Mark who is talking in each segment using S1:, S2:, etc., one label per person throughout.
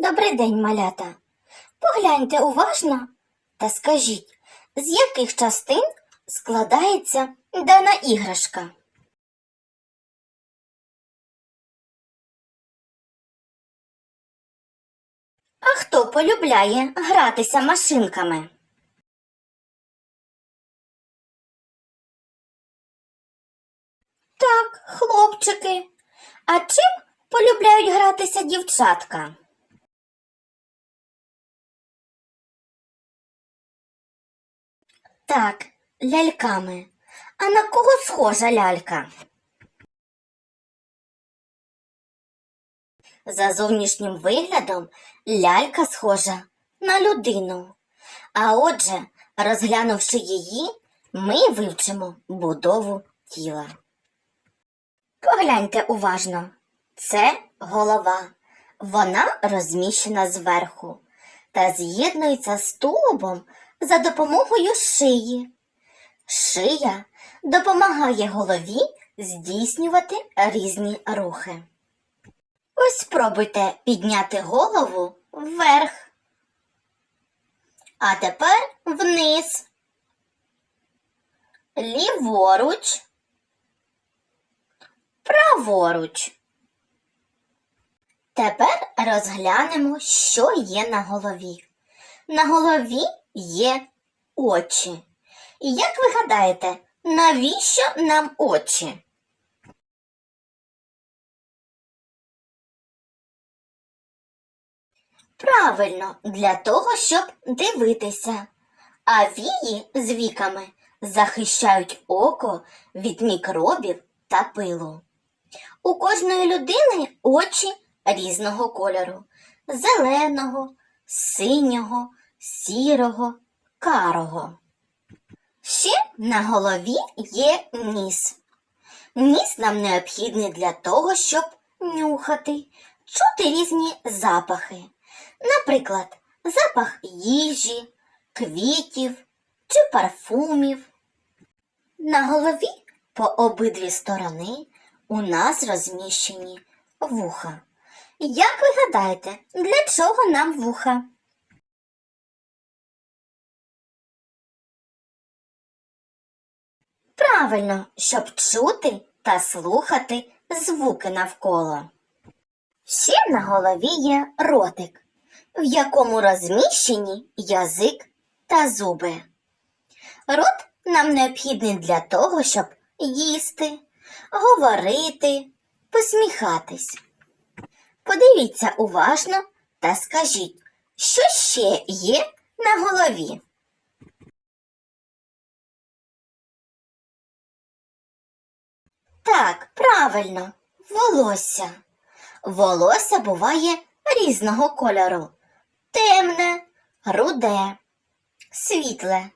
S1: Добрий день, малята. Погляньте уважно та скажіть, з яких частин складається дана іграшка? А хто полюбляє гратися машинками? Так, хлопчики. А чим полюбляють гратися дівчатка? Так, ляльками. А на кого схожа лялька? За зовнішнім виглядом лялька схожа на людину. А отже, розглянувши її, ми вивчимо будову тіла. Погляньте уважно. Це голова. Вона розміщена зверху та з'єднується з тулубом за допомогою шиї. Шия допомагає голові здійснювати різні рухи. Ось спробуйте підняти голову вверх. А тепер вниз. Ліворуч. Праворуч. Тепер розглянемо, що є на голові. На голові є очі. І як ви гадаєте, навіщо нам очі? Правильно, для того, щоб дивитися. А вії з віками захищають око від мікробів та пилу. У кожної людини очі різного кольору зеленого, синього, сірого, карого. Ще на голові є ніс. Ніс нам необхідний для того, щоб нюхати, чути різні запахи. Наприклад, запах їжі, квітів чи парфумів. На голові по обидві сторони у нас розміщені вуха. Як ви гадаєте, для чого нам вуха? Правильно, щоб чути та слухати звуки навколо. Ще на голові є ротик, в якому розміщені язик та зуби. Рот нам необхідний для того, щоб їсти, говорити, посміхатись. Подивіться уважно та скажіть, що ще є на голові. Так, правильно, волосся. Волосся буває різного кольору: темне, руде, світле.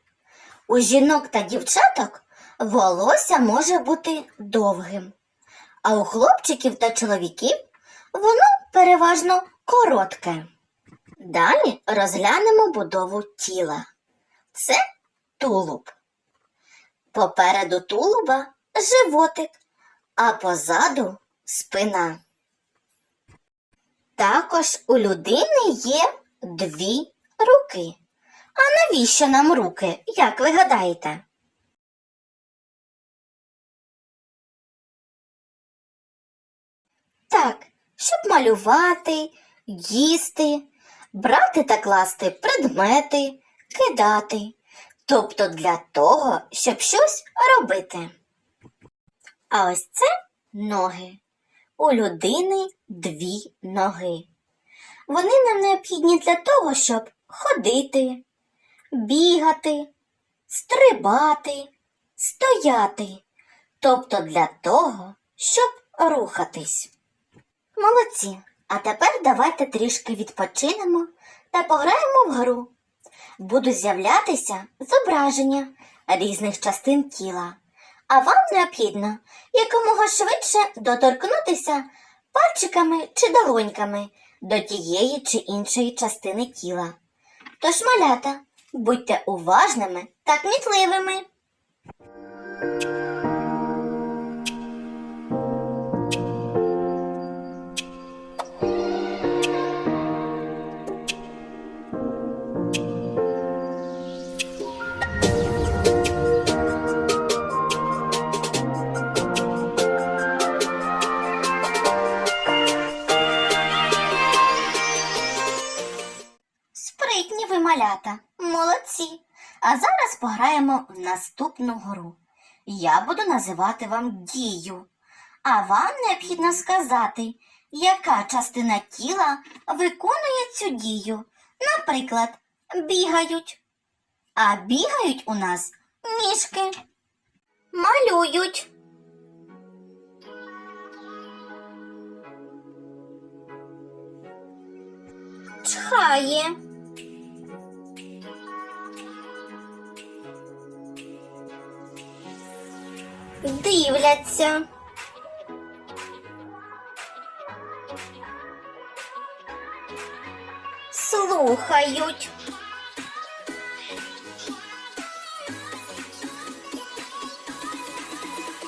S1: У жінок та дівчаток волосся може бути довгим, а у хлопчиків та чоловіків воно переважно коротке. Далі розглянемо будову тіла. Це тулуб. Попереду тулуба животик, а позаду спина. Також у людини є дві руки. А навіщо нам руки, як ви гадаєте? Так, щоб малювати, їсти, брати та класти предмети, кидати, тобто для того, щоб щось робити. А ось це ноги. У людини дві ноги. Вони нам необхідні для того, щоб ходити, бігати, стрибати, стояти, тобто для того, щоб рухатись. Молодці! А тепер давайте трішки відпочинемо та пограємо в гру. Будуть з'являтися зображення різних частин тіла, а вам необхідно якомога швидше доторкнутися пальчиками чи долоньками до тієї чи іншої частини тіла. Тож, малята, будьте уважними та кмітливими. Малята, молодці. А зараз пограємо в наступну гру. Я буду називати вам дію, а вам необхідно сказати, яка частина тіла виконує цю дію. Наприклад, бігають. А бігають у нас ніжки. Малюють. Чхає. Дивляться. Слухають.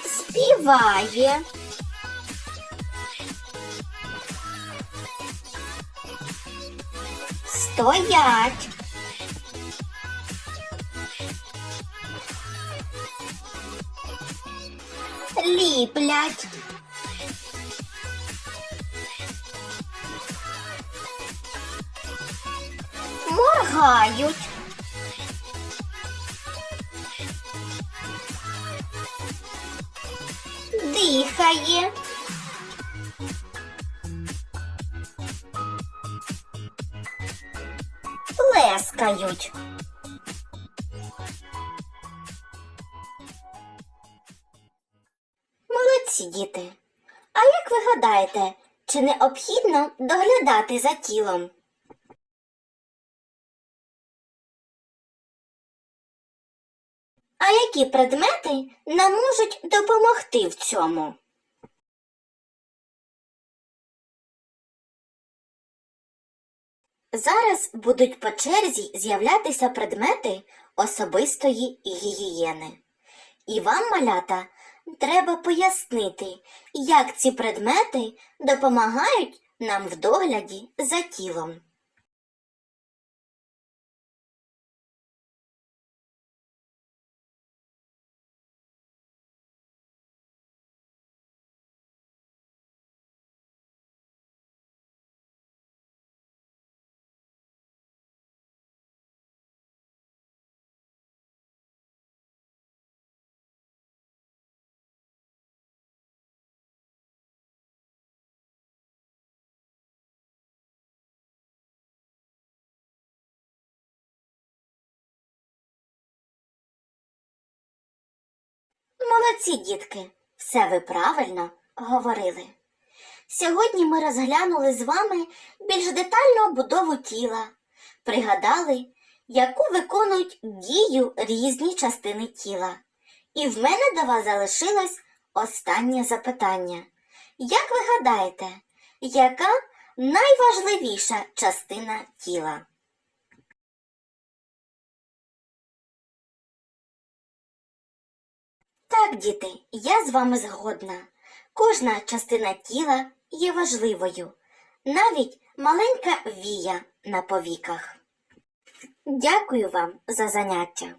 S1: Співає. Стоять. Ліплять. Моргають. Дихає. Плескають. Діти. А як ви гадаєте, чи необхідно доглядати за тілом? А які предмети нам можуть допомогти в цьому? Зараз будуть по черзі з'являтися предмети особистої гігієни. І вам, малята, треба пояснити, як ці предмети допомагають нам в догляді за тілом. Молодці, дітки, все ви правильно говорили. Сьогодні ми розглянули з вами більш детальну будову тіла, пригадали, яку виконують дію різні частини тіла. І в мене до вас залишилось останнє запитання. Як ви гадаєте, яка найважливіша частина тіла? Так, діти, я з вами згодна. Кожна частина тіла є важливою, навіть маленька вія на повіках. Дякую вам за заняття.